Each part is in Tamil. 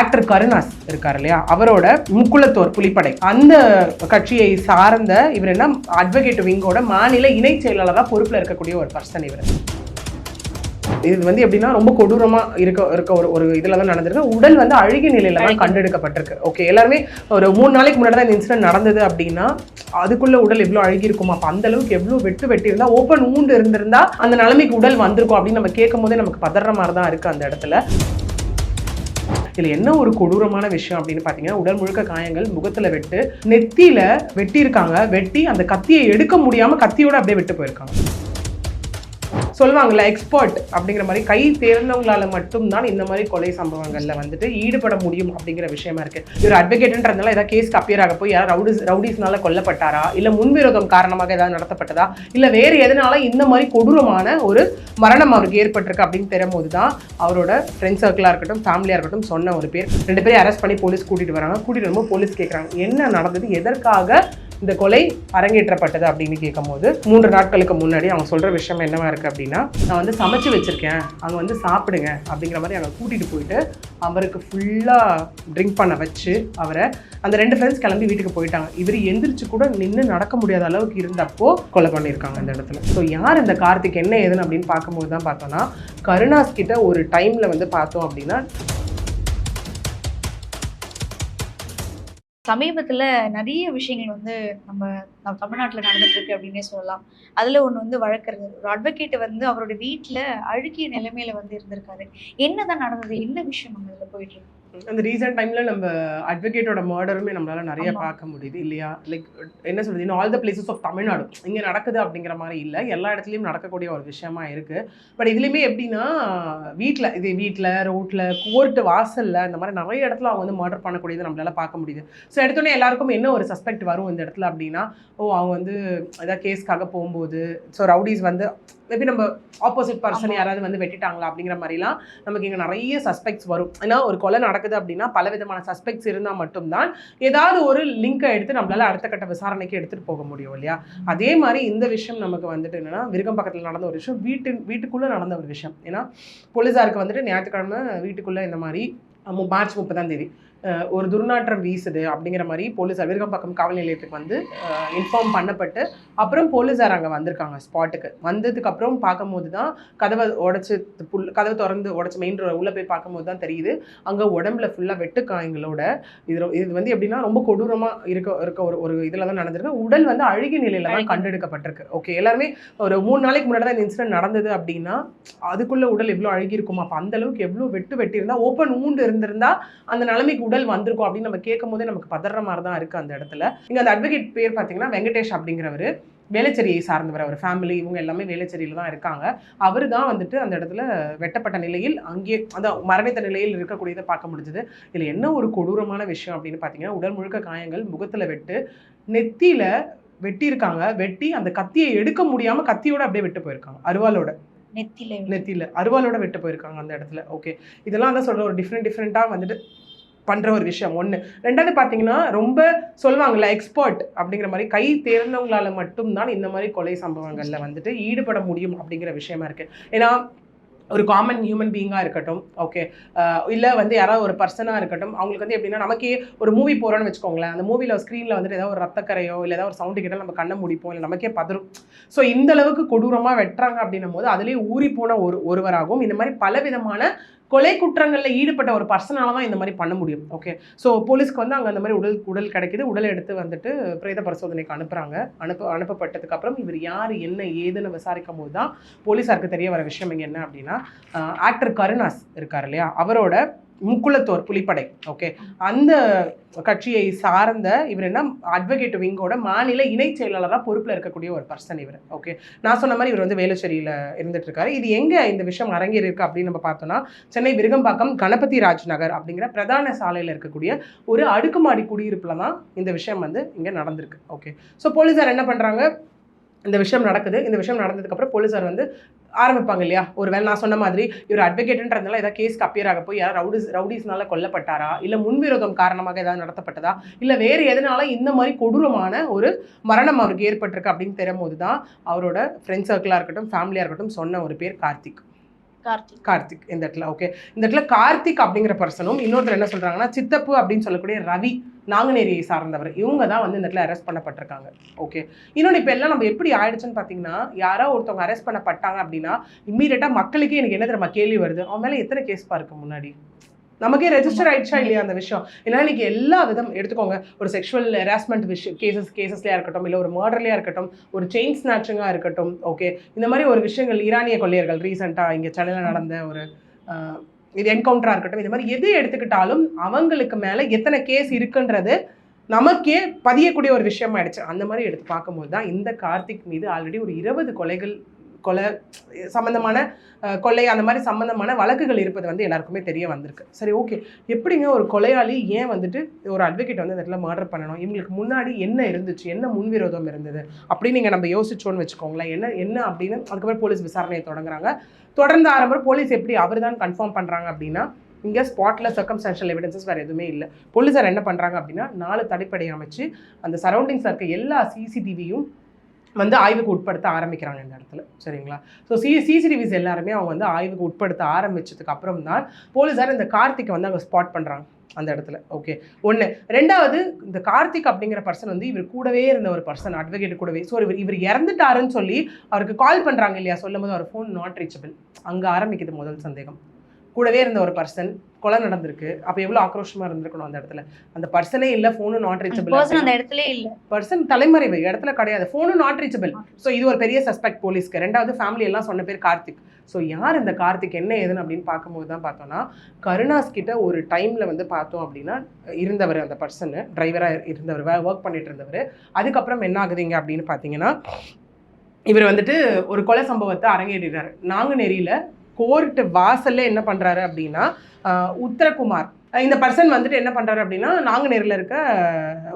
ஆக்டர் கருணாஸ் இருக்கார் இல்லையா? அவரோட முக்குளத்தோர் புலிப்படை. அந்த கட்சியை சார்ந்த இவர் என்ன? அட்வொகேட் விங்கோட மாநில இணை செயலாளராக பொறுப்பில் இருக்கக்கூடிய ஒரு பர்சன் இவர். இது வந்து எப்படின்னா ரொம்ப கொடூரமா இருக்க இருக்க ஒரு ஒரு இதுல தான் நடந்திருக்கு. உடல் வந்து அழுகிய நிலையில தான் கண்டெடுக்கப்பட்டிருக்கு. ஓகே எல்லாருமே ஒரு மூணு நாளைக்கு முன்னாடி தான் இந்த இன்சிடென்ட் நடந்தது அப்படின்னா அதுக்குள்ள உடல் எவ்வளவு அழுகி இருக்குமா அப்ப அந்த அளவுக்கு எவ்வளவு வெட்டு வெட்டி இருந்தா ஓப்பன் ஊண்டு இருந்திருந்தா அந்த நிலைமைக்கு உடல் வந்திருக்கும் அப்படின்னு நம்ம கேட்கும் போதே நமக்கு பதற மாதிரி தான் இருக்கு அந்த இடத்துல. இதுல என்ன ஒரு கொடூரமான விஷயம் அப்படின்னு பாத்தீங்கன்னா உடல் முழுக்க காயங்கள் முகத்துல வெட்டு நெத்தியில வெட்டியிருக்காங்க. வெட்டி அந்த கத்தியை எடுக்க முடியாம கத்தியோட அப்படியே விட்டு போயிருக்காங்க. சொல்லுவாங்கல்ல எக்ஸ்பர்ட் அப்படிங்கிற மாதிரி கை தேர்ந்தவங்களால மட்டும்தான் இந்த மாதிரி கொலை சம்பவங்களில் வந்துட்டு ஈடுபட முடியும் அப்படிங்கிற விஷயமா இருக்கு. இவர் அட்வொகேட்ன்றதுனால ஏதாவது கேஸ்க்கு அப்பியர் ஆக போய் யாரும் ரவுடிஸ் ரவுடிஸ்னால கொல்லப்பட்டாரா? இல்லை முன்விரோதம் காரணமாக ஏதாவது நடத்தப்பட்டதா? இல்லை வேறு எதனால இந்த மாதிரி கொடூரமான ஒரு மரணம் அவருக்கு ஏற்பட்டிருக்கு அப்படின்னு தெரியும் தான் அவரோட ஃப்ரெண்ட் சர்க்கிளாக இருக்கட்டும் ஃபேமிலியாக இருக்கட்டும் சொன்ன ஒரு பேர். ரெண்டு பேரும் அரெஸ்ட் பண்ணி போலீஸ் கூட்டிகிட்டு வராங்க. கூட்டிகிட்டு வரும்போது போலீஸ் கேட்குறாங்க என்ன நடந்தது? எதற்காக இந்த கொலை அரங்கேற்றப்பட்டது அப்படின்னு கேட்கும்போது மூன்று நாட்களுக்கு முன்னாடி அவங்க சொல்கிற விஷயம் என்னவா இருக்குது அப்படின்னா நான் வந்து சமைச்சு வச்சுருக்கேன். அங்கே வந்து சாப்பிடுங்க அப்படிங்கிற மாதிரி அங்கே கூட்டிகிட்டு போயிட்டு அவருக்கு ஃபுல்லாக ட்ரிங்க் பண்ண வச்சு அவரை அந்த ரெண்டு ஃப்ரெண்ட்ஸ் கிளம்பி வீட்டுக்கு போயிட்டாங்க. இவர் எந்திரிச்சு கூட நின்று நடக்க முடியாத அளவுக்கு இருந்தப்போ கொலை பண்ணியிருக்காங்க அந்த இடத்துல. ஸோ யார் இந்த கார்த்திக் என்ன ஏதுன்னு அப்படின்னு பார்க்கும்போது தான் பார்த்தோன்னா கருணாஸ் கிட்ட ஒரு டைமில் வந்து பார்த்தோம் அப்படின்னா சமீபத்துல நிறைய விஷயங்கள் வந்து நம்ம நம்ம தமிழ்நாட்டுல நடந்துட்டு இருக்கு அப்படின்னே சொல்லலாம். அதுல ஒண்ணு வந்து வழக்கறிஞர் ஒரு அட்வொகேட் வந்து அவரோட வீட்டில் அழுகிய நிலைமையில வந்து இருந்திருக்காரு. என்னதான் நடந்தது என்ன விஷயம் நம்ம போயிட்டு இருக்கு அந்த ரீசெண்ட் டைம்ல நம்ம அட்வொகேட்டோட மர்டருமே நம்மளால நிறைய. பார்க்க முடியுது இல்லையா? லைக் என்ன சொல்றது? All the places of Tamil Nadu இங்க நடக்குது அப்படிங்கிற மாதிரி இல்லை. எல்லா இடத்துலயும் நடக்கக்கூடிய ஒரு விஷயமா இருக்கு. பட் இதுலயுமே எப்படின்னா வீட்டில் இது வீட்டில் ரோட்ல கோர்ட்டு வாசல்ல இந்த மாதிரி நிறைய இடத்துல அவங்க வந்து மர்டர் பண்ணக்கூடியது நம்மளால பார்க்க முடியுது. ஸோ எடுத்தோடனே எல்லாருக்கும் என்ன ஒரு சஸ்பெக்ட் வரும் இந்த இடத்துல அப்படின்னா ஓ அவங்க வந்து ஏதாவது கேஸ்க்காக போகும்போது ஸோ ரவுடிஸ் வந்து மேபி நம்ம ஆப்போசிட் பர்சன். யாராவது வந்து வெட்டிட்டாங்களா அப்படிங்கிற மாதிரிலாம் நமக்கு இங்கே நிறைய சஸ்பெக்ட்ஸ் வரும். ஏன்னா ஒரு கொலை நடக்குது அப்படின்னா பல விதமான சஸ்பெக்ட்ஸ் இருந்தால் மட்டும்தான் ஏதாவது ஒரு லிங்கை எடுத்து நம்மளால அடுத்த கட்ட விசாரணைக்கு எடுத்துகிட்டு போக முடியும் இல்லையா? அதே மாதிரி இந்த விஷயம் நமக்கு வந்துட்டு என்னன்னா விருகம் பக்கத்தில் நடந்த ஒரு விஷயம் வீட்டு வீட்டுக்குள்ளே நடந்த ஒரு விஷயம். ஏன்னா போலீஸாருக்கு வந்துட்டு ஞாயிற்றுக்கிழமை வீட்டுக்குள்ளே இந்த மாதிரி மார்ச் முப்பதாம் தேதி ஒரு துர்நாற்றம் வீசுது அப்படிங்கிற மாதிரி போலீஸார் விருகம்பாக்கம் காவல் நிலையத்துக்கு வந்து இன்ஃபார்ம் பண்ணப்பட்டு அப்புறம் போலீஸார் அங்கே வந்திருக்காங்க ஸ்பாட்டுக்கு. வந்ததுக்கு அப்புறம் பார்க்கும்போது தான் கதவை உடச்சி புல் கதவை திறந்து உடச்சி மெயின் உள்ளே போய் பார்க்கும்போது தான் தெரியுது. அங்கே உடம்புல ஃபுல்லாக வெட்டுக்காயங்களோட இது இது வந்து எப்படின்னா ரொம்ப கொடூரமாக இருக்க இருக்க ஒரு ஒரு இதில் தான் நடந்திருக்கு. உடல் வந்து அழுகிய நிலையில தான். கண்டெடுக்கப்பட்டிருக்கு. ஓகே எல்லாருமே ஒரு மூணு நாளைக்கு முன்னாடி தான் இந்த இன்சிடென்ட் நடந்தது அப்படின்னா அதுக்குள்ள உடல் எவ்வளோ அழுகி இருக்குமா அப்போ அந்த அளவுக்கு எவ்வளோ வெட்டு வெட்டி இருந்தா ஓப்பன் ஊண்டு இருந்திருந்தா அந்த நிலைமைக்கு உடல் வந்திருக்கும் அப்படின்னு நம்ம கேட்கும் போதே நமக்கு பதற மாதிரி தான் இருக்கு அந்த இடத்துல. இங்க அந்த அட்வொகேட் பேர் பார்த்தீங்கன்னா வெங்கடேஷ் அப்படிங்கிறவர். வேலைச்சேரியை சார்ந்தவர் அவர் ஃபேமிலி இவங்க எல்லாமே வேலைச்சேரியில தான் இருக்காங்க. அவர் தான் வந்துட்டு அந்த இடத்துல வெட்டப்பட்ட நிலையில் அங்கே அந்த மரணித்த நிலையில் இருக்கக்கூடியதை பார்க்க முடிஞ்சது. இதில் என்ன ஒரு கொடூரமான விஷயம் அப்படின்னு பார்த்தீங்கன்னா உடல் முழுக்க காயங்கள் முகத்துல வெட்டு நெத்தியில வெட்டி இருக்காங்க வெட்டி அந்த கத்தியை எடுக்க முடியாம கத்தியோட அப்படியே விட்டு போயிருக்காங்க. அருவாலோட நெத்தில நெத்தியில. அருவாலோட வெட்டு போயிருக்காங்க அந்த இடத்துல. ஓகே இதெல்லாம் தான் சொல்ற ஒரு டிஃப்ரெண்ட் டிஃப்ரெண்ட்டாக வந்துட்டு பண்ணுற ஒரு விஷயம் ஒன்று ரெண்டாவது பார்த்தீங்கன்னா ரொம்ப சொல்லுவாங்கல்ல எக்ஸ்பர்ட் அப்படிங்கிற மாதிரி கை தேர்ந்தவங்களால மட்டும்தான் இந்த மாதிரி கொலை சம்பவங்களில் வந்துட்டு ஈடுபட முடியும் அப்படிங்கிற விஷயமா இருக்குது ஏன்னா ஒரு காமன் ஹியூமன் பீயிங்காக இருக்கட்டும் ஓகே இல்லை வந்து யாராவது ஒரு பர்சனாக இருக்கட்டும் அவங்களுக்கு வந்து எப்படின்னா நமக்கே ஒரு மூவி போகிறோன்னு வச்சுக்கோங்களேன் அந்த மூவியில் ஸ்க்ரீனில் வந்துட்டு ஏதாவது ஒரு ரத்தக்கரையோ இல்லை ஏதாவது ஒரு சவுண்டு கேட்டால் நம்ம கண்ணை முடிப்போம் இல்லை நமக்கே பதறும். ஸோ இந்த அளவுக்கு கொடூரமாக வெட்டுறாங்க அப்படின்னும் போது அதுலேயே ஊறி போன ஒரு ஒருவராகவும் இந்த மாதிரி பலவிதமான கொலை குற்றங்களில் ஈடுபட்ட ஒரு பர்சனால தான் இந்த மாதிரி பண்ண முடியும். ஓகே ஸோ போலீஸ்க்கு வந்து அங்கே அந்த மாதிரி உடல் உடல் கிடைக்கிது. உடலை எடுத்து வந்துட்டு பிரேத பரிசோதனைக்கு அனுப்புகிறாங்க அனுப்ப அனுப்பப்பட்டதுக்கு அப்புறம் இவர் யார் என்ன ஏதுன்னு விசாரிக்கும் போது தான் போலீஸாருக்கு தெரிய வர விஷயம் இங்கே என்ன அப்படின்னா ஆக்டர் கருணாஸ் இருக்கார் இல்லையா? அவரோட முக்குளத்தோர் புலிப்படை. ஓகே அந்த கட்சியை சார்ந்த இவர் என்ன? அட்வொகேட் விங்கோட மாநில இணை செயலாளராக பொறுப்பில் இருக்கக்கூடிய ஒரு பர்சன் இவர். ஓகே நான் சொன்ன மாதிரி இவர் வந்து வேலுச்சேரியில் இருந்துட்டு இருக்காரு இது எங்கே இந்த விஷயம் அரங்கேறி இருக்கு அப்படின்னு நம்ம பார்த்தோம்னா சென்னை விருகம்பாக்கம் கணபதி ராஜ் நகர் அப்படிங்கிற பிரதான சாலையில் இருக்கக்கூடிய ஒரு அடுக்குமாடி குடியிருப்பில் தான் இந்த விஷயம் வந்து இங்கே நடந்திருக்கு. ஓகே ஸோ போலீஸார் என்ன பண்ணுறாங்க இந்த விஷயம் நடக்குது. இந்த விஷயம் நடந்ததுக்கப்புறம் போலீஸார் வந்து ஆரம்பிப்பாங்க இல்லையா? ஒரு வேளை நான் சொன்ன மாதிரி இவர் அட்வொகேட்ன்றதுனால ஏதாவது கேஸ்க்கு அப்பியர் ஆக போய் யாராவது ரவுடிஸ் ரவுடிஸ்னால கொல்லப்பட்டாரா? இல்லை முன்விரோதம் காரணமாக ஏதாவது நடத்தப்பட்டதா? இல்லை வேறு எதனால இந்த மாதிரி கொடூரமான ஒரு மரணம் அவருக்கு ஏற்பட்டிருக்கு அப்படின்னு தெரியும் போது தான் அவரோட ஃப்ரெண்ட் சர்க்கிளாக இருக்கட்டும் ஃபேமிலியாக இருக்கட்டும் சொன்ன ஒரு பேர் கார்த்திக். கார்த்திக். கார்த்திக் இந்த இடத்துல ஓகே இந்த இடத்துல கார்த்திக் அப்படிங்கிற பர்சனும் இன்னொருத்தர் என்ன சொல்றாங்கன்னா சித்தப்பு அப்படின்னு சொல்லக்கூடிய ரவி நாங்குநேரியை சார்ந்தவர். இவங்க தான் வந்து இந்த இடத்துல அரெஸ்ட் பண்ணப்பட்டிருக்காங்க. ஓகே இன்னொன்று இப்போ எல்லாம் நம்ம எப்படி ஆயிடுச்சுன்னு பார்த்தீங்கன்னா யாரோ ஒருத்தவங்க அரெஸ்ட் பண்ணப்பட்டாங்க அப்படின்னா இம்மீடியட்டாக மக்களுக்கே எனக்கு என்ன தெரியுமா கேள்வி வருது? அவன் மேலே எத்தனை கேஸ் இருக்கு முன்னாடி? நமக்கே ரெஜிஸ்டர் ஆயிடுச்சா இல்லையா அந்த விஷயம்? ஏன்னா இன்னைக்கு எல்லா விதம் எடுத்துக்கோங்க. ஒரு செக்ஷுவல் ஹெராஸ்மெண்ட் விஷயம் கேசஸ் கேசஸ்லையா இருக்கட்டும் இல்லை ஒரு மர்டர்லையா இருக்கட்டும் ஒரு செயின் ஸ்நாச்சிங்காக இருக்கட்டும் ஓகே இந்த மாதிரி ஒரு விஷயங்கள் ஈரானிய கொள்ளையர்கள் ரீசெண்டாக இங்கே சென்னையில் நடந்த ஒரு இது என்கவுண்டராக இருக்கட்டும் இது மாதிரி எது எடுத்துக்கிட்டாலும் அவங்களுக்கு மேலே எத்தனை கேஸ் இருக்குன்றது நமக்கே பதியக்கூடிய ஒரு விஷயம் ஆயிடுச்சு அந்த மாதிரி எடுத்து பார்க்கும்போது தான் இந்த கார்த்திக் மீது ஆல்ரெடி ஒரு இருபது கொலைகள் கொலை சம்மந்தமான கொலை கொள்ளை அந்த மாதிரி சம்மந்தமான வழக்குகள் இருப்பது வந்து எல்லாருக்குமே தெரிய வந்திருக்கு. சரி ஓகே. எப்படிங்க ஒரு கொலையாளி ஏன் வந்துட்டு ஒரு அட்வொகேட் வந்து இந்த இடத்துல மர்டர் பண்ணணும்? இவங்களுக்கு முன்னாடி என்ன இருந்துச்சு? என்ன முன்விரோதம் இருந்தது? அப்படின்னு நீங்கள் நம்ம யோசிச்சோன்னு வச்சுக்கோங்களேன். என்ன என்ன அப்படின்னு அதுக்கப்புறம் போலீஸ் விசாரணையை தொடங்குறாங்க. தொடர்ந்து ஆரம்பம் போலீஸ் எப்படி அவர் தான் கன்ஃபார்ம் பண்ணுறாங்க அப்படின்னா இங்கே ஸ்பாட்டில் சர்க்கம்ஸ்டான்ஷியல் எவிடன்சஸ் வேறு எதுவுமே இல்லை. போலீஸார் என்ன பண்ணுறாங்க அப்படின்னா நாலு தடைப்படை அமைச்சு அந்த சரௌண்டிங்ஸில் இருக்க எல்லா சிசிடிவியும் வந்து ஆய்வுக்கு உட்படுத்த ஆரம்பிக்கிறாங்க இந்த இடத்துல. சரிங்களா? ஸோ சி சிசிடிவிஸ் எல்லாருமே அவங்க வந்து ஆய்வுக்கு உட்படுத்த ஆரம்பித்ததுக்கு அப்புறம் தான் போலீஸார் இந்த கார்த்திக்கை வந்து அவங்க ஸ்பாட் பண்ணுறாங்க அந்த இடத்துல. ஓகே ஒன்று ரெண்டாவது இந்த கார்த்திக் அப்படிங்கிற பர்சன் வந்து இவர் கூடவே இருந்த ஒரு பர்சன் அட்வொகேட் கூடவே. ஸோ இவர் இவர் இறந்துட்டாருன்னு சொல்லி அவருக்கு கால் பண்ணுறாங்க இல்லையா? சொல்லும் போது அவர் ஃபோன் நாட் ரீச்சபிள் அங்கே ஆரம்பிக்குது முதல் சந்தேகம். கூடவே இருந்த ஒரு பர்சன் கொலை நடந்திருக்கு. அப்போ எவ்வளோ ஆக்ரோஷமாக இருந்திருக்கணும் அந்த இடத்துல. அந்த பர்சனே இல்லை ஃபோனும் நாட் ரீச்சபிள் அந்த இடத்துல இல்ல. பர்சன் தலைமறைவு இடத்துல கிடையாது. ஃபோனும் நாட் ரீச்சபிள் ஸோ இது ஒரு பெரிய சஸ்பெக்ட் போலீஸ்க்கு ரெண்டாவது ஃபேமிலி எல்லாம் சொன்ன பேர் கார்த்திக். ஸோ யார் இந்த கார்த்திக்? என்ன ஏதுன்னு அப்படின்னு பார்க்கும்போது தான் பார்த்தோம்னா கருணாஸ் கிட்ட ஒரு டைமில் வந்து பார்த்தோம் அப்படின்னா இருந்தவர் அந்த பர்சனு டிரைவராக இருந்தவர் ஒர்க் பண்ணிட்டு இருந்தவர். அதுக்கப்புறம் என்ன ஆகுதுங்க அப்படின்னு பார்த்தீங்கன்னா இவர் வந்துட்டு ஒரு கொலை சம்பவத்தை அரங்கேறிடுறாரு. நாங்குநேரியில் கோர்ட்டு வாசல்ல என்ன பண்ணுறாரு அப்படின்னா உத்தரகுமார். இந்த பர்சன் வந்துட்டு என்ன பண்ணுறாரு அப்படின்னா நாங்குநேரில் இருக்க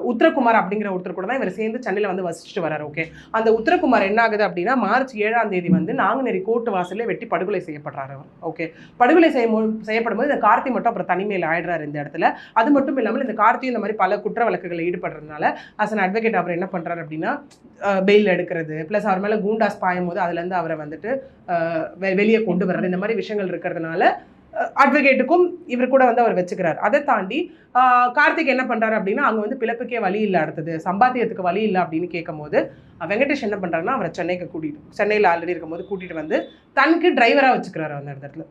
உத்தரகுமார் அப்படிங்கிற ஒருத்தர் கூட தான் இவர் சேர்ந்து சென்னையில் வந்து வசிச்சுட்டு வராரு ஓகே அந்த உத்தரகுமார் என்ன ஆகுது அப்படின்னா மார்ச் ஏழாம் தேதி வந்து நாங்குநேரி கோர்ட்டு வாசல்ல வெட்டி படுகொலை செய்யப்படுறாரு அவர் ஓகே படுகொலை செய்யும் செய்யப்படும் போது இந்த கார்த்தி மட்டும் அப்புறம் தனிமையில் ஆயிடுறாரு இந்த இடத்துல. அது மட்டும் இல்லாமல் இந்த கார்த்தி இந்த மாதிரி பல குற்ற வழக்குகளில் ஈடுபடுறதுனால அஸ் அன் அட்வொகேட் அவர் என்ன பண்ணுறாரு அப்படின்னா பெயில் எடுக்கிறது ப்ளஸ் அவர் மேலே கூண்டாஸ் பாயும் போது அதுலேருந்து அவரை வந்துட்டு வெ- வெளியே கொண்டு வர்றது இந்த மாதிரி விஷயங்கள் இருக்கிறதுனால அட்வொகேட்டுக்கும் இவர் கூட வந்து அவர் வச்சுக்கிறார். அதை தாண்டி கார்த்திக் என்ன பண்ணுறாரு அப்படின்னா அங்கே வந்து பிழைப்புக்கே வழி இல்லை அடுத்தது. சம்பாத்தியத்துக்கு வழி இல்லை அப்படின்னு கேட்கும்போது அஹ், வெங்கடேஷ் என்ன பண்ணுறாருன்னா அவரை சென்னைக்கு கூட்டிட்டு சென்னையில் ஆல்ரெடி இருக்கும்போது கூட்டிட்டு வந்து தனக்கு டிரைவராக வச்சுக்கிறாரு அந்த இடத்துல.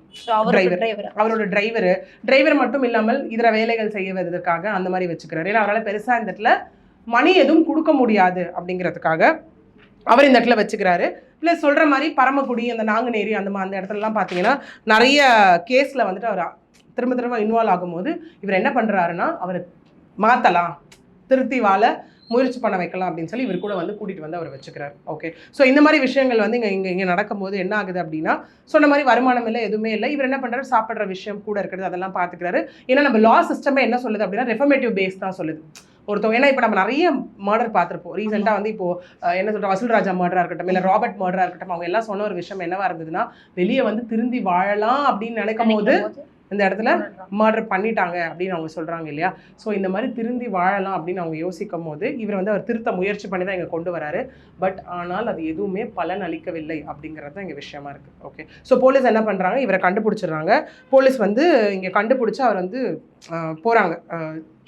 டிரைவர் அவரோட டிரைவர் டிரைவர் மட்டும் இல்லாமல் இதர வேலைகள் செய்வதற்காக அந்த மாதிரி வச்சுக்கிறாரு. ஏன்னா அவரால் பெருசாக இந்த இடத்துல மணி எதுவும் கொடுக்க முடியாது அப்படிங்கிறதுக்காக அவர் இந்த இடத்துல வச்சுக்கிறாரு. ப்ளஸ் சொல்கிற மாதிரி பரமக்குடி அந்த நாங்குநேரி அந்த மா- அந்த இடத்துலலாம் பார்த்தீங்கன்னா நிறைய கேஸில் வந்துட்டு அவர் திரும்ப திரும்ப இன்வால்வ் ஆகும்போது இவர் என்ன பண்ணுறாருன்னா அவரை மாற்றலாம் திருத்தி வாழ முயற்சி பண்ண வைக்கலாம் அப்படின்னு சொல்லி இவர் கூட வந்து கூட்டிகிட்டு வந்து அவர் வச்சுக்கிறார். ஓகே ஸோ இந்த மாதிரி விஷயங்கள் வந்து இங்கே இங்கே இங்கே நடக்கும்போது என்ன ஆகுது அப்படின்னா சொன்ன மாதிரி வருமானம் இல்லை எதுவுமே இல்லை. இவர் என்ன பண்ணுறாரு சாப்பிட்ற விஷயம் கூட இருக்கிறது அதெல்லாம் பார்த்துக்கிறாரு ஏன்னா நம்ம லா சிஸ்டமே என்ன சொல்லுது அப்படின்னா ரெஃபர்மேட்டிவ் பேஸ் தான் சொல்லுது. ஒருத்தவங்க ஏன்னா இப்போ நம்ம நிறைய மர்டர் பார்த்துருப்போம். ரீசெண்டாக வந்து இப்போ என்ன சொல்ற வசூல் ராஜா மர்டராக இருக்கட்டும் இல்லை ராபர்ட் மர்டராக இருக்கட்டும் அவங்க எல்லாம் சொன்ன ஒரு விஷயம் என்னவா இருந்ததுன்னா வெளியே வந்து திருந்தி வாழலாம் அப்படின்னு நினைக்கும் போது இந்த இடத்துல மர்டர் பண்ணிட்டாங்க அப்படின்னு அவங்க சொல்கிறாங்க இல்லையா? ஸோ இந்த மாதிரி திருந்தி வாழலாம் அப்படின்னு அவங்க யோசிக்கும் போது இவர் வந்து அவர் திருத்த முயற்சி பண்ணி தான் இங்கே கொண்டு வராரு. பட் ஆனால் அது எதுவுமே பலன் அளிக்கவில்லை அப்படிங்கிறது தான் இங்கே விஷயமா இருக்குது ஓகே ஸோ போலீஸ் என்ன பண்ணுறாங்க இவரை கண்டுபிடிச்சிடுறாங்க. போலீஸ் வந்து இங்கே கண்டுபிடிச்சி அவர் வந்து போகிறாங்க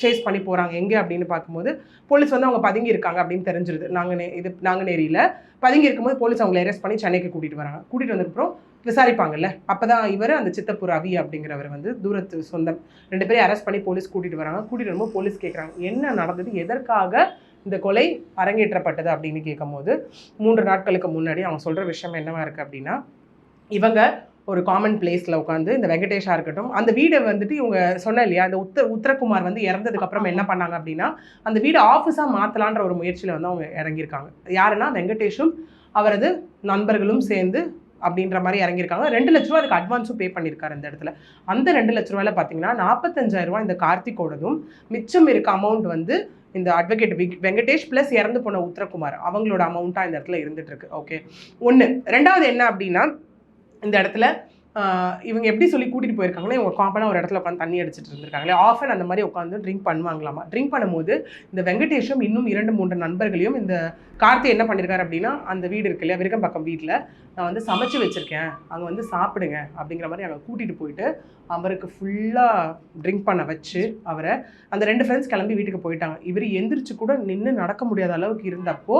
சேஸ் பண்ணி போகிறாங்க எங்கே அப்படின்னு பார்க்கும்போது போலீஸ் வந்து அவங்க பதுங்கி இருக்காங்க அப்படின்னு தெரிஞ்சிருது. நாங்கள் இது நாங்குநேரியில் பதுங்கி இருக்கும்போது போலீஸ் அவங்களை அரெஸ்ட் பண்ணி சென்னைக்கு கூட்டிகிட்டு வராங்க. கூட்டிகிட்டு வந்ததுக்கப்புறம் விசாரிப்பாங்கல்ல. அப்போ தான் இவர் அந்த சித்தப்பூர் ரவி அப்படிங்கிறவர் வந்து தூரத்து சொந்தம் ரெண்டு பேரும் அரெஸ்ட் பண்ணி போலீஸ் கூட்டிகிட்டு வராங்க. கூட்டிகிட்டு வரும்போது போலீஸ் கேட்குறாங்க என்ன நடந்தது? எதற்காக இந்த கொலை அரங்கேற்றப்பட்டது? அப்படின்னு கேட்கும்போது மூன்று நாட்களுக்கு முன்னாடி அவங்க சொல்கிற விஷயம் என்னவா இருக்குது அப்படின்னா இவங்க ஒரு காமன் பிளேஸில் உட்காந்து இந்த வெங்கடேஷாக இருக்கட்டும் அந்த வீடை வந்துட்டு இவங்க சொன்ன இல்லையா அந்த உத்த உத்தரகுமார் வந்து இறந்ததுக்கப்புறம் என்ன பண்ணாங்க அப்படின்னா அந்த வீடை ஆஃபீஸாக மாற்றலான்ற ஒரு முயற்சியில் வந்து அவங்க இறங்கியிருக்காங்க. யாருன்னா வெங்கடேஷும் அவரது நண்பர்களும் சேர்ந்து அப்படின்ற மாதிரி இறங்கியிருக்காங்க. ரெண்டு லட்ச ரூபா அதுக்கு அட்வான்ஸும் பே பண்ணியிருக்காரு இந்த இடத்துல. அந்த ரெண்டு லட்ச ரூபாயில் பார்த்தீங்கன்னா நாற்பத்தஞ்சாயிரம் ரூபாய் இந்த கார்த்திகோடதும் மிச்சம் இருக்க அமௌண்ட் வந்து இந்த அட்வொகேட் வெங்கடேஷ் ப்ளஸ் இறந்து போன உத்தரகுமார் அவங்களோட அமௌண்ட்டாக இந்த இடத்துல இருந்துட்டு இருக்கு ஓகே ஒன்று ரெண்டாவது என்ன அப்படின்னா இந்த இடத்துல இவங்க எப்படி சொல்லி கூட்டிட்டு போயிருக்காங்களோ இவங்க காமனாக ஒரு இடத்துல உட்காந்து தண்ணி அடிச்சிட்டு இருந்திருக்காங்களே. ஆஃபன் அந்த மாதிரி உட்காந்து ட்ரிங்க் பண்ணுவாங்களாமா? ட்ரிங்க் பண்ணும்போது இந்த வெங்கடேஷும் இன்னும் இரண்டு மூன்று நண்பர்களையும் இந்த கார்த்தி என்ன பண்ணியிருக்காரு அப்படின்னா அந்த வீடு இருக்கு இல்லையா விருகம்பாக்கம் வீட்டில் நான் வந்து சமைச்சு வச்சிருக்கேன். அங்கே வந்து சாப்பிடுங்க அப்படிங்கிற மாதிரி அங்கே கூட்டிகிட்டு போயிட்டு அவருக்கு ஃபுல்லாக ட்ரிங்க் பண்ண வச்சு அவரை அந்த ரெண்டு ஃப்ரெண்ட்ஸ் கிளம்பி வீட்டுக்கு போயிட்டாங்க. இவர் எந்திரிச்சு கூட நின்று நடக்க முடியாத அளவுக்கு இருந்தப்போ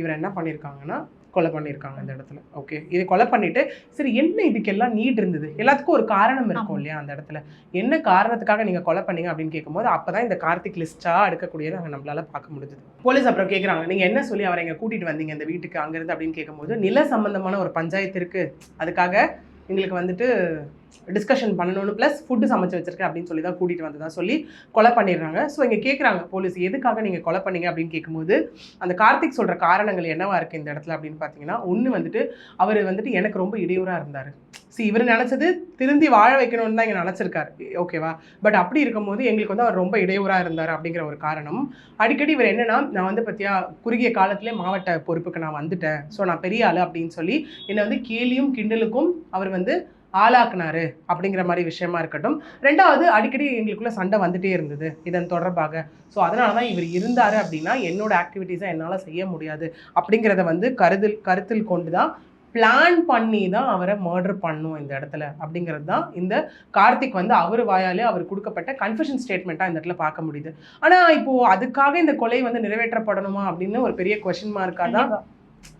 இவர் என்ன பண்ணியிருக்காங்கன்னா கொலை பண்ணியிருக்காங்க இந்த இடத்துல. ஓகே இது கொலை பண்ணிட்டு சரி என்ன இதுக்கெல்லாம் நீட் இருந்தது? எல்லாத்துக்கும் ஒரு காரணம் இருக்கும் இல்லையா அந்த இடத்துல? என்ன காரணத்துக்காக நீங்க கொலை பண்ணீங்க அப்படின்னு கேட்கும்போது அப்பதான் இந்த கார்த்திக் லிஸ்டா எடுக்கக்கூடியது அங்க நம்மளால பார்க்க முடிஞ்சது. போலீஸ் அப்புறம் கேக்குறாங்க நீங்க என்ன சொல்லி அவரை இங்க கூட்டிட்டு வந்தீங்க இந்த வீட்டுக்கு அங்க இருந்து அப்படின்னு கேட்கும்போது நில சம்பந்தமான ஒரு பஞ்சாயத்து இருக்கு. அதுக்காக எங்களுக்கு வந்துட்டு டிஸ்கஷன் பண்ணணும்னு ப்ளஸ் ஃபுட்டு சமைச்சு வச்சிருக்கேன் அப்படின்னு சொல்லி தான் கூட்டிட்டு வந்ததா சொல்லி கொலை பண்ணிடுறாங்க. ஸோ இங்கே கேட்குறாங்க போலீஸ் எதுக்காக நீங்கள் கொலை பண்ணீங்க அப்படின்னு கேட்கும்போது அந்த கார்த்திக் சொல்கிற காரணங்கள் என்னவா இருக்குது இந்த இடத்துல அப்படின்னு பார்த்தீங்கன்னா ஒன்று வந்துட்டு அவர் வந்துட்டு எனக்கு ரொம்ப இடையூறாக இருந்தார். சி இவர் நினச்சது திருந்தி வாழ வைக்கணும்னு தான் இங்கே நினச்சிருக்காரு. ஓகேவா? பட் அப்படி இருக்கும்போது எங்களுக்கு வந்து அவர் ரொம்ப இடையூறாக இருந்தார் அப்படிங்கிற ஒரு காரணம். அடிக்கடி இவர் என்னென்னா நான் வந்து பற்றியா குறுகிய காலத்திலே மாவட்ட பொறுப்புக்கு நான் வந்துட்டேன். ஸோ நான் பெரிய ஆள் அப்படின்னு சொல்லி என்னை வந்து கேலியும் கிண்டலுக்கும் அவர் வந்து ஆளாக்குனாரு அப்படிங்கிற மாதிரி விஷயமா இருக்கட்டும். ரெண்டாவது அடிக்கடி எங்களுக்குள்ள சண்டை வந்துட்டே இருந்தது இதன் தொடர்பாக. ஸோ அதனால தான் இவர் இருந்தார் அப்படின்னா என்னோட ஆக்டிவிட்டீஸை என்னால் செய்ய முடியாது அப்படிங்கிறத வந்து கருதில் கருத்தில் கொண்டு தான் பிளான் பண்ணி தான் அவரை மர்டர் பண்ணும் இந்த இடத்துல. அப்படிங்கிறது தான் இந்த கார்த்திக் வந்து அவர் வாயாலே அவர் கொடுக்கப்பட்ட கன்ஃபெஷன் ஸ்டேட்மெண்ட்டாக இந்த இடத்துல பார்க்க முடியுது. ஆனால் இப்போ அதுக்காக இந்த கொலை வந்து நிறைவேற்றப்படணுமா அப்படின்னு ஒரு பெரிய கொஸ்டின் மார்க்காக தான்.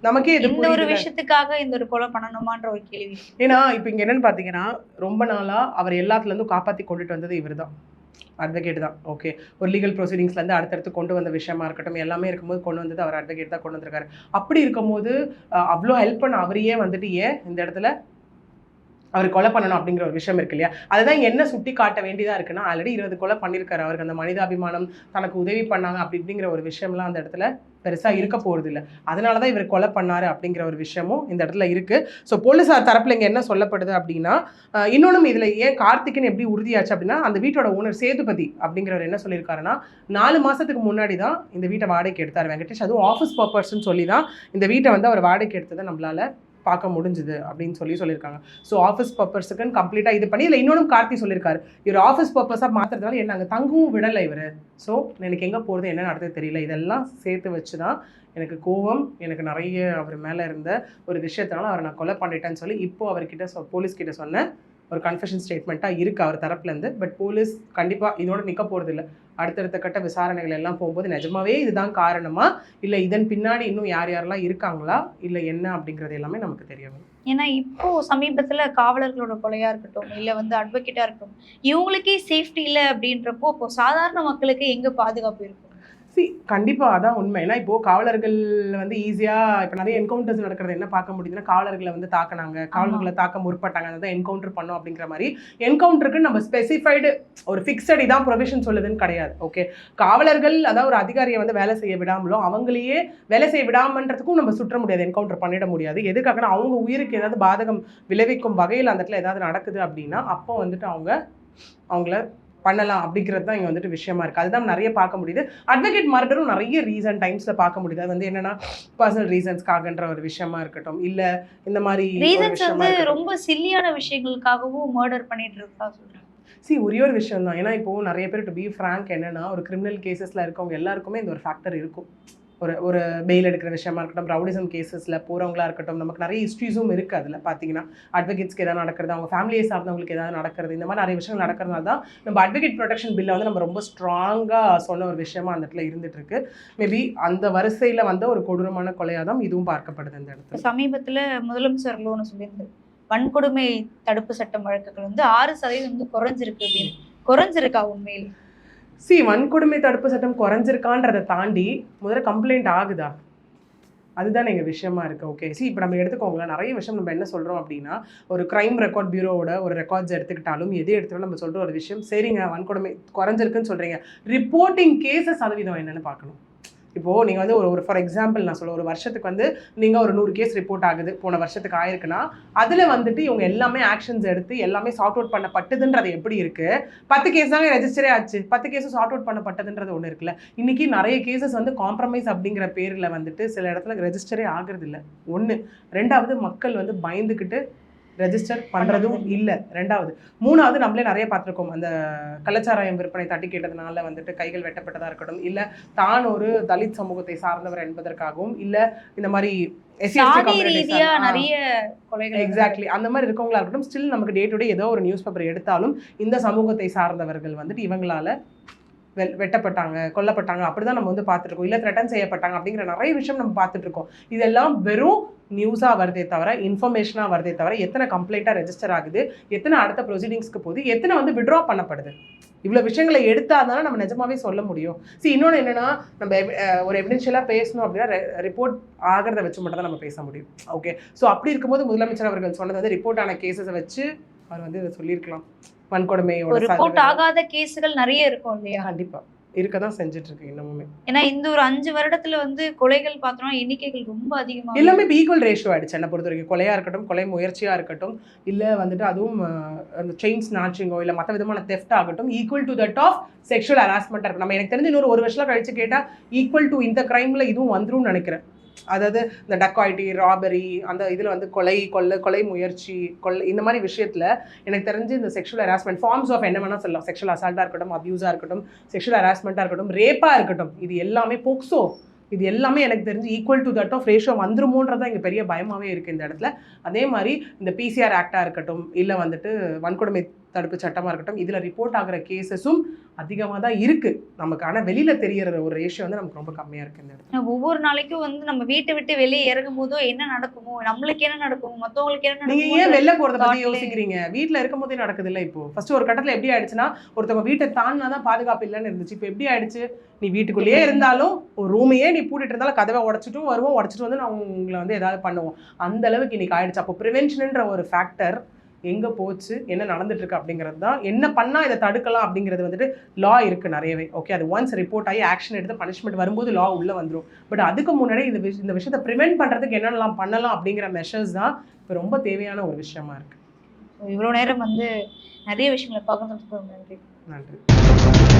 நமக்கே இந்த ஒரு விஷயத்துக்காக இந்த ஒரு கொலை பண்ணணுமான்ற ஒரு கேள்வி. ஏன்னா இப்போ இங்கே என்னன்னு பார்த்தீங்கன்னா ரொம்ப நாளாக அவர் எல்லாத்துலேருந்தும் காப்பாற்றி கொண்டுட்டு வந்தது இவர் தான் அட்வொகேட் தான். ஓகே ஒரு லீகல் ப்ரொசீடிங்ஸ்லேருந்து அடுத்தடுத்து கொண்டு வந்த விஷயமா இருக்கட்டும் எல்லாமே இருக்கும்போது கொண்டு வந்தது அவர் அட்வொகேட் தான் கொண்டு வந்திருக்காரு. அப்படி இருக்கும்போது அவ்வளோ ஹெல்ப் பண்ண அவரையே வந்துட்டு ஏன் இந்த இடத்துல அவர் கொலை பண்ணணும் அப்படிங்கிற ஒரு விஷயம் இருக்கு இல்லையா? அதுதான் என்ன சுட்டி காட்ட வேண்டியதா இருக்குன்னா ஆல்ரெடி இருபது கொலை பண்ணியிருக்காரு. அவருக்கு அந்த மனிதாபிமானம் தனக்கு உதவி பண்ணாங்க அப்படி இப்படிங்கிற ஒரு விஷயம்லாம் அந்த இடத்துல பெருசா இருக்க போறது இல்லை. அதனால தான் இவர் கொலை பண்ணாரு அப்படிங்கிற ஒரு விஷயமும் இந்த இடத்துல இருக்கு. ஸோ போலீஸார் தரப்புல இங்க என்ன சொல்லப்படுது அப்படின்னா அஹ், இன்னொன்னும் இதுல ஏன் கார்த்திக்னு எப்படி உறுதியாச்சு அப்படின்னா அந்த வீட்டோட ஓனர் சேதுபதி அப்படிங்கிறவர் என்ன சொல்லியிருக்காருன்னா நாலு மாசத்துக்கு முன்னாடி தான் இந்த வீட்டை வாடகைக்கு எடுத்தார் வெங்கடேஷ். அதுவும் ஆஃபீஸ் பர்பஸ்ன்னு சொல்லி தான் இந்த வீட்டை வந்து அவர் வாடகைக்கு எடுத்ததை நம்மளால பார்க்க முடிஞ்சுது அப்படின்னு சொல்லி சொல்லியிருக்காங்க. ஸோ ஆஃபீஸ் பர்பஸுக்குன்னு கம்ப்ளீட்டாக இது பண்ணி இல்லை இன்னொன்று கார்த்தி சொல்லியிருக்காரு. இவர் ஆஃபீஸ் பர்பஸாக மாற்றுறதுனால என்ன அங்கே தங்கவும் விடலை இவர். ஸோ எனக்கு எங்கே போகிறது என்ன நடந்தது தெரியல. இதெல்லாம் சேர்த்து வச்சு தான் எனக்கு கோவம் எனக்கு நிறைய அவர் மேலே இருந்த ஒரு விஷயத்தினால அவரை நான் கொலை பண்ணிட்டேன்னு சொல்லி இப்போது அவர்கிட்ட சொ போலீஸ்கிட்ட சொன்னேன் ஒரு கன்ஃபெஷன் ஸ்டேட்மெண்ட்டாக இருக்குது அவர் தரப்புலேருந்து. பட் போலீஸ் கண்டிப்பாக இதோட நிற்க போகிறது இல்லை அடுத்தடுத்த கட்ட விசாரணைகள் எல்லாம் போகும்போது நிஜமாவே இதுதான் காரணமா? இல்லை இதன் பின்னாடி இன்னும் யார் யாரெல்லாம் இருக்காங்களா? இல்லை என்ன அப்படிங்கிறது எல்லாமே நமக்கு தெரிய வரும். ஏன்னா இப்போ சமீபத்தில் காவலர்களோட கொலையாக இருக்கட்டும் இல்லை வந்து அட்வொகேட்டாக இருக்கட்டும் இவங்களுக்கே சேஃப்டி இல்லை அப்படின்றப்போ இப்போ சாதாரண மக்களுக்கு எங்கே பாதுகாப்பு இருக்கும்? சி கண்டிப்பாக அதான் உண்மை. ஏன்னா இப்போ காவலர்கள் வந்து ஈஸியாக இப்போ நிறைய என்கவுண்டர்ஸ் நடக்கிறது என்ன பார்க்க முடியுதுன்னா காவலர்களை வந்து தாக்குனாங்க. காவலர்களை தாக்க முற்பட்டாங்க. அதை என்கவுண்டர் பண்ணோம் அப்படிங்கிற மாதிரி. என்கவுண்டருக்கு நம்ம ஸ்பெசிஃபைடு ஒரு ஃபிக்ஸட் இதான் ப்ரொவிஷன் சொல்லுதுன்னு கிடையாது. ஓகே காவலர்கள் அதாவது ஒரு அதிகாரியை வந்து வேலை செய்ய விடாமலும் அவங்களையே வேலை செய்ய விடாமன்றதுக்கும் நம்ம சுற்ற முடியாது என்கவுண்டர் பண்ணிட முடியாது. எதுக்காகனா அவங்க உயிருக்கு ஏதாவது பாதகம் விளைவிக்கும் வகையில் அந்த இடத்துல ஏதாவது நடக்குது அப்படின்னா அப்போ வந்துட்டு அவங்க அவங்கள பண்ணலாம் அப்படிங்கிறது தான் இங்கே வந்துட்டு விஷயமா இருக்குது அதுதான் நிறைய பார்க்க முடியுது. அட்வொகேட் மர்டரும் நிறைய ரீசன் டைம்ஸில் பார்க்க முடியுது. அது வந்து என்னன்னா பர்சனல் ரீசன்ஸ்க்காகன்ற ஒரு விஷயமா இருக்கட்டும். இல்லை இந்த மாதிரி ரீசன்ஸ் வந்து. ரொம்ப சில்லியான விஷயங்களுக்காகவும் மர்டர் பண்ணிட்டு இருக்கா சொல்றேன் சி ஒரே ஒரு விஷயம் தான் ஏன்னா இப்போ நிறைய பேர் டு பி ஃப்ராங்க் என்னன்னா ஒரு கிரிமினல் கேசஸ்ல இருக்கவங்க எல்லாருக்குமே இந்த ஒரு ஃபேக்டர் இருக்கும். ஒரு ஒரு பெயில் எடுக்கிற விஷயமா இருக்கட்டும் ரவுடிசம் கேசஸில் போகிறவங்களா இருக்கட்டும் நமக்கு நிறைய ஹிஸ்ட்ரிஸும் இருக்குது அதில். பார்த்தீங்கன்னா அட்வொகேட்ஸ்க்கு எதாவது நடக்கிறது அவங்க ஃபேமிலியை சார்ந்தவங்களுக்கு ஏதாவது நடக்கிறது இந்த மாதிரி நிறைய விஷயங்கள் நடக்கிறதுனால தான் நம்ம அட்வொகேட் ப்ரொடெக்ஷன் பில்லை வந்து நம்ம ரொம்ப ஸ்ட்ராங்காக சொன்ன ஒரு விஷயமா அந்த இடத்துல இருந்துட்டு இருக்கு. மேபி அந்த வரிசையில் வந்த ஒரு கொடூரமான கொலையாக தான் இதுவும் பார்க்கப்படுது இந்த இடத்துல. சமீபத்தில் சமீபத்துல முதலமைச்சர்கள் ஒன்று சொல்லியிருந்தது வன்கொடுமை தடுப்பு சட்டம் வழக்குகள் வந்து ஆறு சதவீதம் வந்து குறைஞ்சிருக்கு அப்படின்னு. குறைஞ்சிருக்கா உண்மையில்? சி வன்கொடுமை தடுப்பு சட்டம் குறைஞ்சிருக்கான்றதை தாண்டி முதல்ல கம்ப்ளைண்ட் ஆகுதா? அதுதான் எங்கள் விஷயமா இருக்குது ஓகே சி இப்போ நம்ம எடுத்துக்கோங்களேன் நிறைய விஷயம் நம்ம என்ன சொல்கிறோம் அப்படின்னா ஒரு க்ரைம் ரெக்கார்ட் பியூரோவோட ஒரு ரெக்கார்ட்ஸ் எடுத்துக்கிட்டாலும் எது எடுத்தாலும் நம்ம சொல்கிற ஒரு விஷயம் சரிங்க வன்கொடுமை குறைஞ்சிருக்குன்னு சொல்கிறீங்க ரிப்போர்ட்டிங் கேஸஸ் சதவீதம் என்னென்னு பார்க்கணும். இப்போது நீங்கள் வந்து ஒரு ஒரு ஃபார் எக்ஸாம்பிள் நான் சொல்ல ஒரு வருஷத்துக்கு வந்து நீங்கள் ஒரு நூறு கேஸ் ரிப்போர்ட் ஆகுது போன வருஷத்துக்கு ஆயிருக்குன்னா அதில் வந்துட்டு இவங்க எல்லாமே ஆக்ஷன்ஸ் எடுத்து எல்லாமே சார்ட் அவுட் பண்ணப்பட்டதுன்றது எப்படி இருக்குது பத்து கேஸ் தாங்க ரெஜிஸ்டரே ஆச்சு. பத்து கேஸும் சார்ட் அவுட் பண்ணப்பட்டதுன்றது ஒன்று இருக்குல்ல. இன்னைக்கு நிறைய கேசஸ் வந்து காம்ப்ரமைஸ் அப்படிங்கிற பேரில் வந்துட்டு சில இடத்துல ரெஜிஸ்டரே ஆகுறது இல்லை. ஒன்று ரெண்டாவது மக்கள் வந்து பயந்துக்கிட்டு ரெஜிஸ்டர் பண்றதும் இல்ல. ரெண்டாவது மூணாவது நம்மளே நிறைய பார்த்திருக்கோம். அந்த கள்ளச்சாராயம் விற்பனை தட்டி கேட்டதுனால வந்துட்டு கைகள் வெட்டப்பட்டதா இருக்கட்டும் இல்ல தான் ஒரு தலித் சமூகத்தை சார்ந்தவர் என்பதற்காகவும் இல்ல இந்த மாதிரி. நிறைய எக்ஸாக்ட்லி அந்த மாதிரி இருக்கவங்களா இருக்கட்டும் ஸ்டில் நமக்கு டே டு டே ஏதோ ஒரு நியூஸ் பேப்பர் எடுத்தாலும் இந்த சமூகத்தை சார்ந்தவர்கள் வந்துட்டு இவங்களால வெட்டப்பட்டாங்க கொல்லப்பட்டாங்க அப்படிதான் நம்ம வந்து பார்த்துருக்கோம். இல்லை த்ரெட்டன் செய்யப்பட்டாங்க அப்படிங்கிற நிறைய விஷயம் நம்ம பார்த்துட்ருக்கோம் இதெல்லாம் வெறும் நியூஸாக வருதே தவிர இன்ஃபர்மேஷனாக வருதே தவிர எத்தனை கம்ப்ளைண்ட்டாக ரெஜிஸ்டர் ஆகுது எத்தனை அடுத்த ப்ரொசீடிங்ஸ்க்கு போகுது எத்தனை வந்து விட்ரா பண்ணப்படுது. இவ்வளோ விஷயங்களை எடுத்தால் தானே நம்ம நிஜமாவே சொல்ல முடியும். See இன்னொன்று என்னென்னா நம்ம ஒரு எவிடென்ஷியலாக பேசணும் அப்படின்னா ரிப்போர்ட் ஆகிறத வச்சு மட்டும் தான் நம்ம பேச முடியும். ஓகே ஸோ அப்படி இருக்கும்போது முதலமைச்சர் அவர்கள் சொன்னது வந்து ரிப்போர்ட் ஆன கேசஸை வச்சு அவர் வந்து இதை சொல்லியிருக்கலாம். வன்கொடுமையோட ஒரு ரிப்போர்ட். ஆகாத கேஸ்கள் நிறைய இருக்கும் இல்லையா? கண்டிப்பா. இருக்க தான் செஞ்சுட்டு இருக்கு இன்னமுமே. ஏன்னா இந்த ஒரு அஞ்சு வருடத்துல வந்து கொலைகள் பார்த்தோம்னா எண்ணிக்கைகள் ரொம்ப அதிகமா எல்லாமே ஈக்குவல் ரேஷியோ ஆயிடுச்சு என்னை பொறுத்த வரைக்கும் கொலையா இருக்கட்டும் கொலை முயற்சியா இருக்கட்டும் இல்ல வந்துட்டு அதுவும் அந்த செயின் ஸ்நாச்சிங்கோ இல்ல மற்ற விதமான தெஃப்ட் ஆகட்டும் equal to that of sexual harassment இருக்கு நம்ம எனக்கு தெரிஞ்சு இன்னொரு ஒரு வருஷம் கழிச்சு கேட்டா ஈக்குவல் டு இந்த கிரைம்ல இதுவும் வந்துரும்னு நினைக்கிறேன். அதாவது இந்த டக்காய்டி ராபரி அந்த இதில் வந்து கொலை கொள்ளை கொலை முயற்சி கொள்ளை இந்த மாதிரி விஷயத்தில் எனக்கு தெரிஞ்சு இந்த செக்ஷுவல் ஹராஸ்மெண்ட் ஃபார்ம்ஸ் ஆஃப் என்ன வேணால் சொல்லலாம். செக்ஷுவல் அசால்ட்டாக இருக்கட்டும் அப்யூஸாக இருக்கட்டும் செக்ஷுவல் ஹராஸ்மெண்ட்டாக இருக்கட்டும் ரேப்பாக இருக்கட்டும் இது எல்லாமே போக்சோ. இது எல்லாமே எனக்கு தெரிஞ்சு equal to that of ratio வந்துருமோன்றதான் இங்கே பெரிய பயமாகவே இருக்குது இந்த இடத்துல. அதே மாதிரி இந்த பிசிஆர் ஆக்டாக இருக்கட்டும் இல்லை வந்துட்டு வன்கொடுமை தடுப்பு சட்டமாக இருக்கட்டும் இதில் ரிப்போர்ட் ஆகிற கேசஸும் அதிகமாக தான் இருக்குது நமக்கு ஆனால் வெளியில் தெரியற ஒரு ரேஷியோ வந்து நமக்கு ரொம்ப கம்மியாக இருக்குது இந்த இடத்துல. ஒவ்வொரு நாளைக்கும் வந்து நம்ம வீட்டை விட்டு வெளியே இறங்கும் போதோ என்ன நடக்குமோ நம்மளுக்கு என்ன நடக்குமோ மத்தவங்களுக்கு என்ன நீங்க நடக்குமோ ஏன் வெளில பத்தி thought-லயே- யோசிக்கிறீங்க? வீட்ல இருக்கும் போதே நடக்குது இல்ல இப்போ. ஃபர்ஸ்ட் ஒரு கட்டத்துல எப்படி ஆயிடுச்சுன்னா ஒருத்தவங்க வீட்டை தாண்டினா தான் பாதுகாப்பு இல்லைன்னு இருந்துச்சு. இப்போ எப்படி ஆயிடுச்சு? நீ வீட்டுக்குள்ளேயே இருந்தாலும் ஒரு ரூமையே நீ பூட்டிட்டு இருந்தாலும் கதவை உடைச்சிட்டும் வருவோம் உடைச்சிட்டு வந்து நான் உங்களை வந்து ஏதாவது பண்ணுவோம். அந்த அளவுக்கு இன்னைக்கு ஆயிடுச்சு. அப்போ ப்ரிவென்ஷன்ன்ற ஒரு ஃபேக்டர் எங்க போச்சு என்ன நடந்துட்டு இருக்கு அப்படிங்கிறது தான் என்ன பண்ணா இதை தடுக்கலாம் அப்படிங்கிறது வந்துட்டு லா இருக்கு நிறையவே ஓகே அது ஒன்ஸ் ரிப்போர்ட் ஆகி ஆக்ஷன் எடுத்து பனிஷ்மெண்ட் வரும்போது லா உள்ள வந்துரும். பட் அதுக்கு முன்னாடி இந்த விஷ- இந்த விஷயத்தை ப்ரிவென்ட் பண்றதுக்கு என்னென்னலாம் பண்ணலாம் அப்படிங்கிற மெஷர்ஸ் தான் இப்போ ரொம்ப தேவையான ஒரு விஷயமா இருக்கு. இவ்வளவு நேரம் வந்து நிறைய விஷயங்களை ரொம்ப நன்றி. நன்றி.